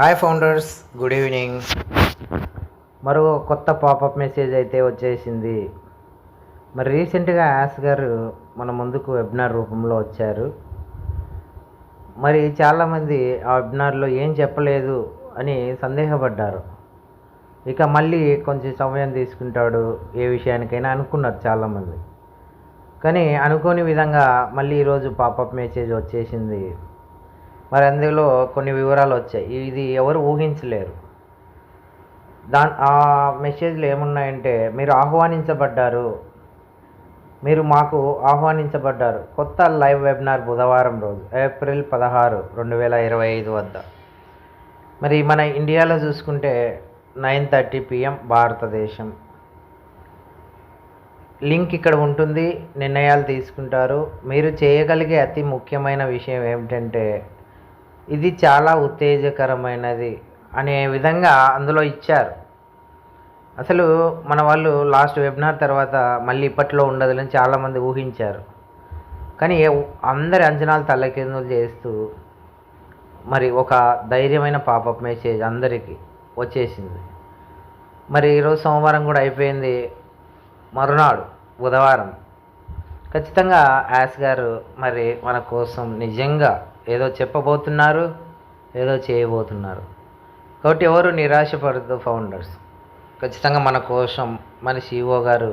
Hi founders good evening మరో కొత్త popup message అయితే వచ్చేసింది. మరి రీసెంట్గా యాస్ గారు మన ముందుకు వెబినార్ రూపంలో వచ్చారు. మరి చాలామంది ఆ వెబినార్లో ఏం చెప్పలేదు అని సందేహపడ్డారు. ఇక మళ్ళీ కొంచెం సమయం తీసుకుంటాడు ఏ విషయానికైనా అనుకున్నారు చాలామంది. కానీ అనుకోని విధంగా మళ్ళీ ఈరోజు పాపప్ మెసేజ్ వచ్చేసింది. మరి అందులో కొన్ని వివరాలు వచ్చాయి. ఇది ఎవరు ఊహించలేరు. దా ఆ మెసేజ్లు ఏమున్నాయంటే మీరు ఆహ్వానించబడ్డారు. మీరు మాకు ఆహ్వానించబడ్డారు. కొత్త లైవ్ వెబినార్ బుధవారం రోజు ఏప్రిల్ పదహారు రెండు వేల ఇరవై ఐదు వద్ద. మరి మన ఇండియాలో చూసుకుంటే నైన్ థర్టీ పిఎం భారతదేశం. లింక్ ఇక్కడ ఉంటుంది నిర్ణయాలు తీసుకుంటారు. మీరు చేయగలిగే అతి ముఖ్యమైన విషయం ఏమిటంటే ఇది చాలా ఉత్తేజకరమైనది అనే విధంగా అందులో ఇచ్చారు. అసలు మన వాళ్ళు లాస్ట్ వెబినార్ తర్వాత మళ్ళీ ఇప్పట్లో ఉండదని చాలామంది ఊహించారు. కానీ అందరి అంచనాలు తల్లకిందులు చేస్తూ మరి ఒక ధైర్యమైన పాపప్ మెసేజ్ అందరికీ వచ్చేసింది. మరి ఈరోజు సోమవారం కూడా అయిపోయింది మరునాడు బుధవారం. ఖచ్చితంగా యాస్ గారు మరి మన కోసం నిజంగా ఏదో చెప్పబోతున్నారు ఏదో చేయబోతున్నారు. కాబట్టి ఎవరు నిరాశపడద్దు ఫౌండర్స్. ఖచ్చితంగా మన కోసం మన సిఇఓ గారు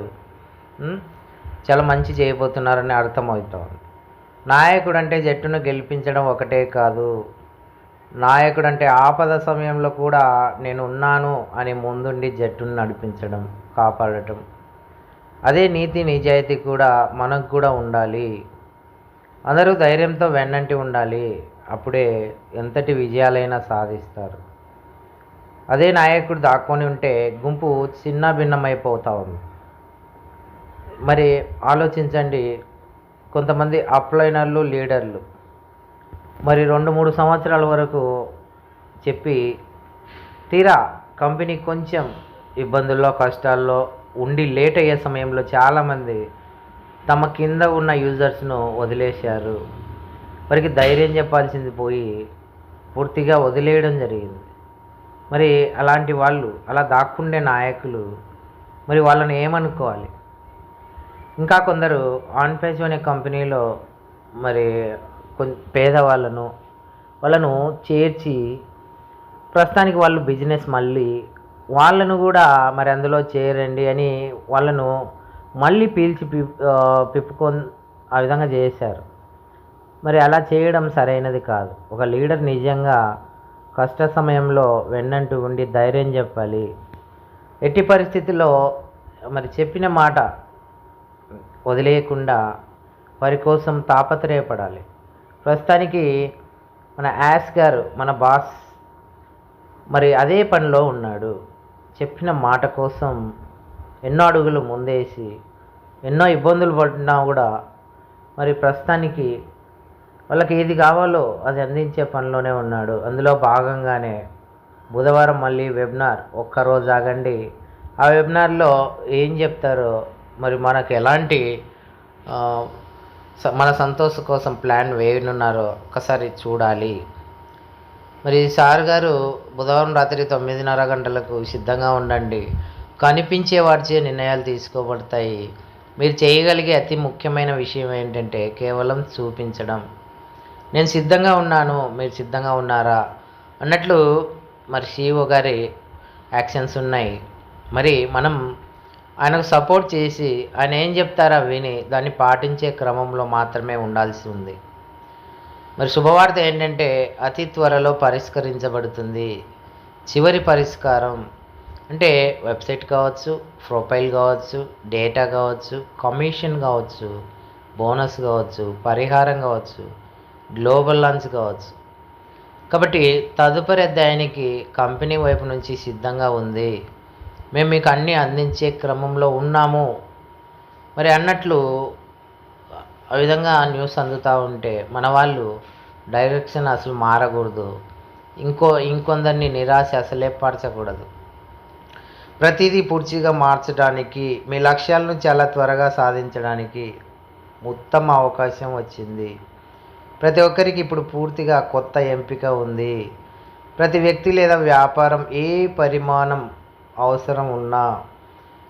చాలా మంచి చేయబోతున్నారని అర్థమవుతుంది. నాయకుడు అంటే జట్టును గెలిపించడం ఒకటే కాదు. నాయకుడు అంటే ఆపద సమయంలో కూడా నేను ఉన్నాను అని ముందుండి జట్టును నడిపించడం కాపాడటం. అదే నీతి నిజాయితీ కూడా మనకు కూడా ఉండాలి. అందరూ ధైర్యంతో వెన్నంటి ఉండాలి. అప్పుడే ఎంతటి విజయాలైనా సాధిస్తారు. అదే నాయకుడు దాక్కొని ఉంటే గుంపు చిన్న భిన్నమైపోతా. ఉంది మరి ఆలోచించండి కొంతమంది అప్లైనర్లు లీడర్లు. మరి రెండు మూడు సంవత్సరాల వరకు చెప్పి తీరా కంపెనీ కొంచెం ఇబ్బందుల్లో కష్టాల్లో ఉండి లేట్ అయ్యే సమయంలో చాలామంది తమ కింద ఉన్న యూజర్స్ను వదిలేశారు. వారికి ధైర్యం చెప్పాల్సింది పోయి పూర్తిగా వదిలేయడం జరిగింది. మరి అలాంటి వాళ్ళు అలా దాక్కుండే నాయకులు మరి వాళ్ళని ఏమనుకోవాలి? ఇంకా కొందరు ఆన్ఫేజ్ అనే కంపెనీలో మరి కొం పేదవాళ్ళను వాళ్ళను చేర్చి ప్రస్తుతానికి వాళ్ళు బిజినెస్ మళ్ళీ వాళ్ళను కూడా మరి అందులో చేరండి అని వాళ్ళను మళ్ళీ పీల్చి పిప్పుకొ ఆ, పిప్పుకొని ఆ విధంగా చేశారు. మరి అలా చేయడం సరైనది కాదు. ఒక లీడర్ నిజంగా కష్ట సమయంలో వెన్నంటూ ఉండి ధైర్యం చెప్పాలి. ఎట్టి పరిస్థితుల్లో మరి చెప్పిన మాట వదిలేయకుండా వారి కోసం తాపత్రయపడాలి. ప్రస్తుతానికి మన యాస్ గారు మన బాస్ మరి అదే పనిలో ఉన్నాడు. చెప్పిన మాట కోసం ఎన్నో అడుగులు ముందేసి ఎన్నో ఇబ్బందులు పడినా కూడా మరి ప్రస్తుతానికి వాళ్ళకి ఏది కావాలో అది అందించే పనిలోనే ఉన్నాడు. అందులో భాగంగానే బుధవారం మళ్ళీ వెబినార్ ఒక్కరోజు ఆగండి. ఆ వెబినార్లో ఏం చెప్తారో మరి మనకు ఎలాంటి మన సంతోషం కోసం ప్లాన్ వేయనున్నారో ఒకసారి చూడాలి. మరి సార్ గారు బుధవారం రాత్రి తొమ్మిదిన్నర గంటలకు సిద్ధంగా ఉండండి. కనిపించే వారిచే నిర్ణయాలు తీసుకోబడతాయి. మీరు చేయగలిగే అతి ముఖ్యమైన విషయం ఏంటంటే కేవలం చూపించడం. నేను సిద్ధంగా ఉన్నాను మీరు సిద్ధంగా ఉన్నారా? అన్నట్లు మరి సిఇఓ గారి యాక్షన్స్ ఉన్నాయి. మరి మనం ఆయనకు సపోర్ట్ చేసి ఆయన ఏం చెప్తారా విని దాన్ని పాటించే క్రమంలో మాత్రమే ఉండాల్సి ఉంది. మరి శుభవార్త ఏంటంటే అతి త్వరలో పరిష్కరించబడుతుంది. చివరి పరిష్కారం అంటే వెబ్సైట్ కావచ్చు ప్రొఫైల్ కావచ్చు డేటా కావచ్చు కమిషన్ కావచ్చు బోనస్ కావచ్చు పరిహారం కావచ్చు గ్లోబల్ లాంచ్ కావచ్చు. కాబట్టి తదుపరి అధ్యాయానికి కంపెనీ వైపు నుంచి సిద్ధంగా ఉంది. మేము మీకు అన్నీ అందించే క్రమంలో ఉన్నాము. మరి అన్నట్లు ఆ విధంగా న్యూస్ అందుతూ ఉంటే మన వాళ్ళు డైరెక్షన్ అసలు మారకూడదు. ఇంకో ఇంకొందరిని నిరాశ అసలే పరచకూడదు. ప్రతిదీ పూర్తిగా మార్చడానికి మీ లక్ష్యాలను చాలా త్వరగా సాధించడానికి ఉత్తమ అవకాశం వచ్చింది. ప్రతి ఒక్కరికి ఇప్పుడు పూర్తిగా కొత్త ఎంపిక ఉంది. ప్రతి వ్యక్తి లేదా వ్యాపారం ఏ పరిమాణం అవసరం ఉన్నా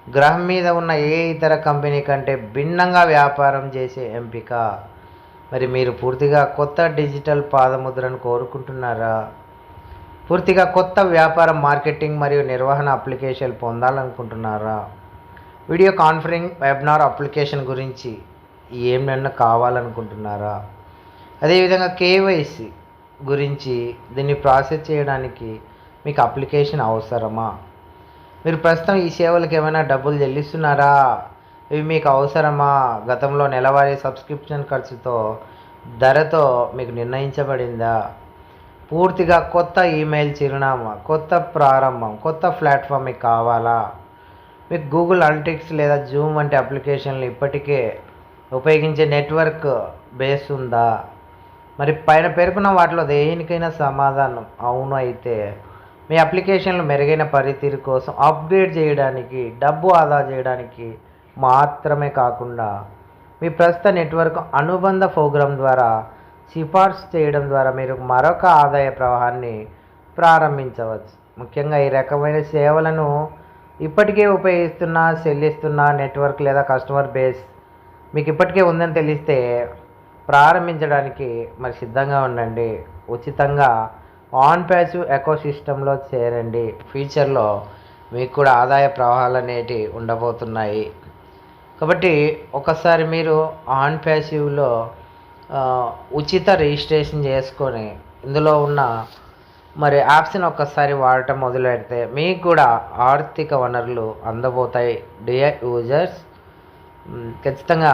గ్రహం మీద ఉన్న ఏ ఇతర కంపెనీ కంటే భిన్నంగా వ్యాపారం చేసే ఎంపిక. మరి మీరు పూర్తిగా కొత్త డిజిటల్ పాదముద్రను కోరుకుంటున్నారా? పూర్తిగా కొత్త వ్యాపార మార్కెటింగ్ మరియు నిర్వహణ అప్లికేషన్ పొందాలనుకుంటున్నారా? వీడియో కాన్ఫరెన్స్ వెబినార్ అప్లికేషన్ గురించి ఏమైనా కావాలనుకుంటున్నారా? అదేవిధంగా కేవైసీ గురించి దీన్ని ప్రాసెస్ చేయడానికి మీకు అప్లికేషన్ అవసరమా? మీరు ప్రస్తుతం ఈ సేవలకు ఏమైనా డబ్బులు చెల్లిస్తున్నారా? ఇవి మీకు అవసరమా? గతంలో నెలవారీ సబ్స్క్రిప్షన్ ఖర్చుతో ధరతో మీకు నిర్ణయించబడిందా? పూర్తిగా కొత్త ఈమెయిల్ చిరునామా కొత్త ప్రారంభం కొత్త ప్లాట్ఫామ్ మీకు కావాలా? మీకు గూగుల్ అల్టిక్స్ లేదా జూమ్ వంటి అప్లికేషన్లు ఇప్పటికే ఉపయోగించే నెట్వర్క్ బేస్ ఉందా? మరి పైన పేర్కొన్న వాటిలో దేనికైనా సమాధానం? అవును అయితే మీ అప్లికేషన్లు మెరుగైన పనితీరు కోసం అప్గ్రేడ్ చేయడానికి డబ్బు ఆదా చేయడానికి మాత్రమే కాకుండా మీ ప్రస్తుత నెట్వర్క్ అనుబంధ ప్రోగ్రాం ద్వారా సిఫార్సు చేయడం ద్వారా మీరు మరొక ఆదాయ ప్రవాహాన్ని ప్రారంభించవచ్చు. ముఖ్యంగా ఈ రకమైన సేవలను ఇప్పటికే ఉపయోగిస్తున్న చెల్లిస్తున్న నెట్వర్క్ లేదా కస్టమర్ బేస్ మీకు ఇప్పటికే ఉందని తెలిస్తే ప్రారంభించడానికి మరి సిద్ధంగా ఉండండి. ఉచితంగా ఆన్ ప్యాసివ్ ఎకో సిస్టంలో చేరండి. ఫ్యూచర్లో మీకు కూడా ఆదాయ ప్రవాహాలు అనేటివి ఉండబోతున్నాయి. కాబట్టి ఒకసారి మీరు ఆన్ ప్యాసివ్లో ఉచిత రిజిస్ట్రేషన్ చేసుకొని ఇందులో ఉన్న మరి యాప్స్ని ఒక్కసారి వాడటం మొదలు పెడితే మీకు కూడా ఆర్థిక వనరులు అందబోతాయి. డియర్ యూజర్స్ ఖచ్చితంగా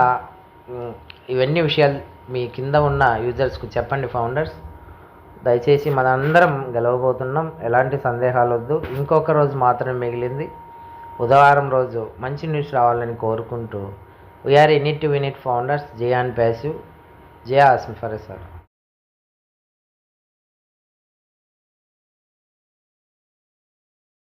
ఇవన్నీ విషయాలు మీ కింద ఉన్న యూజర్స్కు చెప్పండి ఫౌండర్స్. దయచేసి మనందరం గెలవబోతున్నాం. ఎలాంటి సందేహాలు వద్దు. ఇంకొక రోజు మాత్రం మిగిలింది. బుధవారం రోజు మంచి న్యూస్ రావాలని కోరుకుంటూ we are in it to win it founders. J and ప్యాసివ్ జే ఆస్మి ఫర్ సార్